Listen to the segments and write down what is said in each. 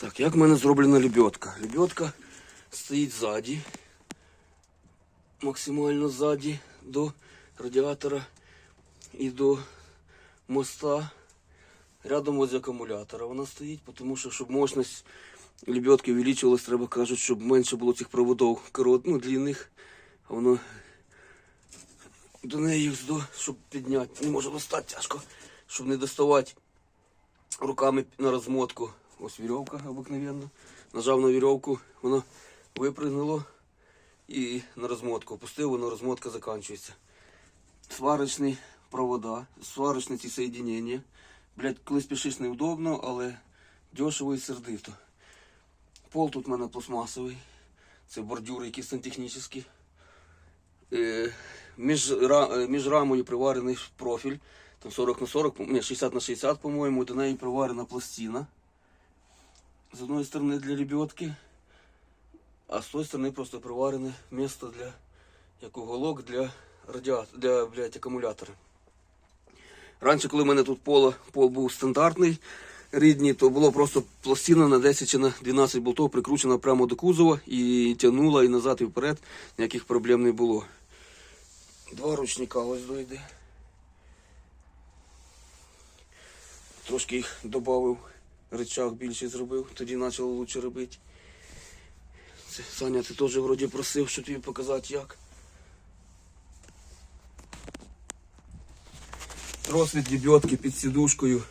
Так, як в мене зроблена лебедка? Лебедка стоїть ззаді, максимально ззаді до радіатора і до моста. Рядом возле акумулятора вона стоїть, тому що щоб мощність лебедки увеличувалась, треба кажуть, щоб менше було цих проводів корот, ну, длинних, а воно до неї до, щоб підняти. Не може достати тяжко, щоб не доставати руками на розмотку. Ось вірьовка обикновенна. Нажав на вірьовку, воно випрыгнуло і на розмотку. Опустив, воно розмотка закінчується. Сварочні провода, сварочні ці соєдинення. Блять, коли спішиш неудобно, але дешево і сердито. Пол тут в мене пластмасовий. Це бордюр, який сантехнічний. Е, між, ра, е, між рамою приварений профіль. Там 40 на 40, ні, 60 на 60, по-моєму, до неї приварена пластина. З одної сторони для лебедки, а з тої сторони просто приварене місце для як уголок для радіатора, для блядь, акумулятора. Раніше, коли в мене тут поло, пол був стандартний, рідній, то було просто пластина на 10 чи на 12 болтов прикручена прямо до кузова і тягнула і назад, і вперед. Ніяких проблем не було. Два ручника ось дойде. Трошки їх додав, рычаг більший зробив, тоді почало лучше робити. Це, Саня, ти теж вроді просив, щоб тобі показати як. Трос від лебедки під сідушкою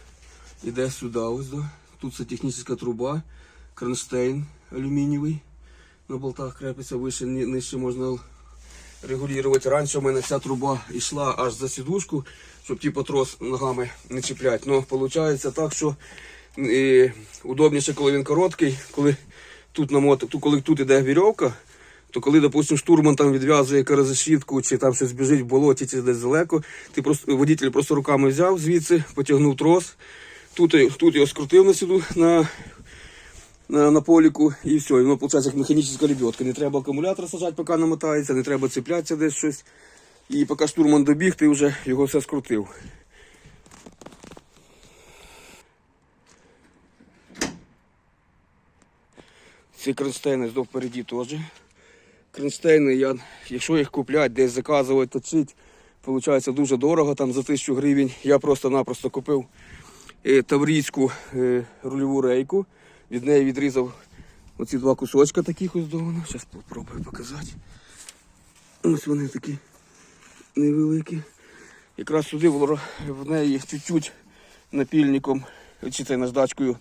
йде сюди. Ось, да. Тут це технічна труба, кронштейн алюмінієвий. На болтах крепиться вище, нижче можна регулювати. Раніше в мене вся труба йшла аж за сідушку, щоб типу трос ногами не чіпляти. Ну, виходить так, що е, удобніше, коли він короткий, коли тут намот, коли тут іде вірьовка, то коли, допустим, штурман там відв'язує каразашітку, чи там щось біжить в болоті, чи десь далеко, ти просто водитель просто руками взяв звідси, потягнув трос, тут, тут його скрутив на сіду на, на, на поліку і все. І воно виходить як механічна лебедка. Не треба акумулятор сажати, поки намотається, не треба цеплятися десь щось. І поки штурман добіг, ти вже його все скрутив. Ці кронштейни здов впереді теж. Кронштейни, я, якщо їх купляти, десь заказувати, точить, виходить дуже дорого, там за 1000 гривень. Я просто-напросто купив е, таврійську е, рульову рейку. Від неї відрізав оці два кусочка таких ось довго. Зараз спробую показати. Ось вони такі невеликі. Якраз сюди в неї чуть-чуть напільником, чи це наждачкою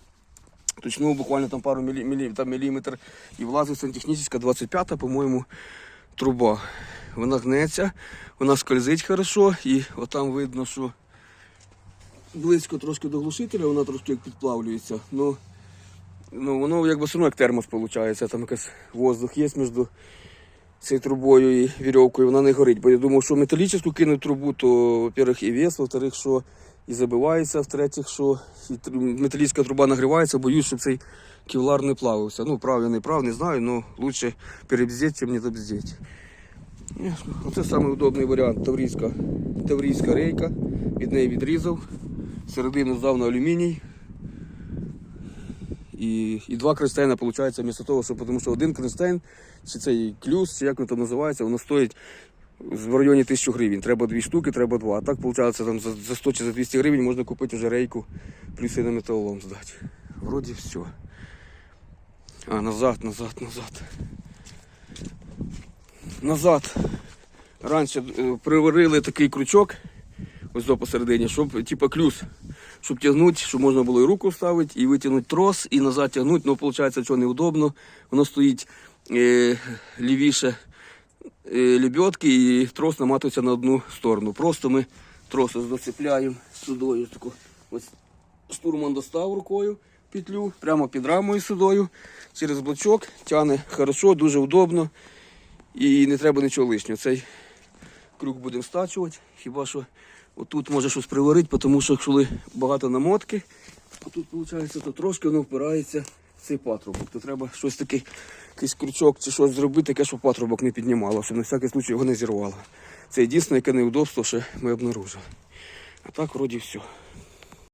точнув буквально там пару мілі, мілі, там міліметр і влазить сантехнічна 25-та, по-моєму, труба. Вона гнеться, вона скользить хорошо і отам видно, що близько трошки до глушителя, вона трошки як підплавлюється. Ну, ну воно якби одно як термос виходить, там якийсь воздух є між цією трубою і вірьовкою, вона не горить. Бо я думав, що металічну кинуть трубу, то, во-первых, і вес, во-вторых, що і забивається, в-третіх, що металічна труба нагрівається, боюсь, щоб цей кевлар не плавився. Ну, прав я не прав, не знаю, але лучше перебздеть, чим не добздеть. Ясно. Оце самий варіант. Таврійська, таврійська рейка. Від неї відрізав. Середину здав на алюміній. І, і два кронштейна виходить вмісто того, що тому що один кронштейн, чи цей клюз, чи як він там називається, воно стоїть в районі 1000 гривень. Треба дві штуки, треба два. А так виходить там за, за 100 чи за 200 гривень можна купити вже рейку, плюс і на металолом здати. Вроді все. А, назад, назад, назад. Назад. Раніше е, приварили такий крючок, ось до посередині, щоб типа клюз, щоб тягнути, щоб можна було і руку вставити, і витягнути трос, і назад тягнути. Ну, виходить, що неудобно. Воно стоїть е, лівіше лебедки і трос наматується на одну сторону. Просто ми трос доцепляємо судою. Таку. Ось штурман достав рукою петлю, прямо під рамою судою, через блочок, тягне хорошо, дуже удобно. І не треба нічого лишнього. Цей крюк будемо стачувати. Хіба що отут може щось приварити, тому що якщо багато намотки, а виходить, то трошки воно впирається цей патрубок. То треба щось таке, якийсь крючок чи щось зробити, таке, щоб патрубок не піднімало, щоб на всякий случай його не зірвало. Це єдине, яке неудобство, що ми обнаружили. А так вроді все.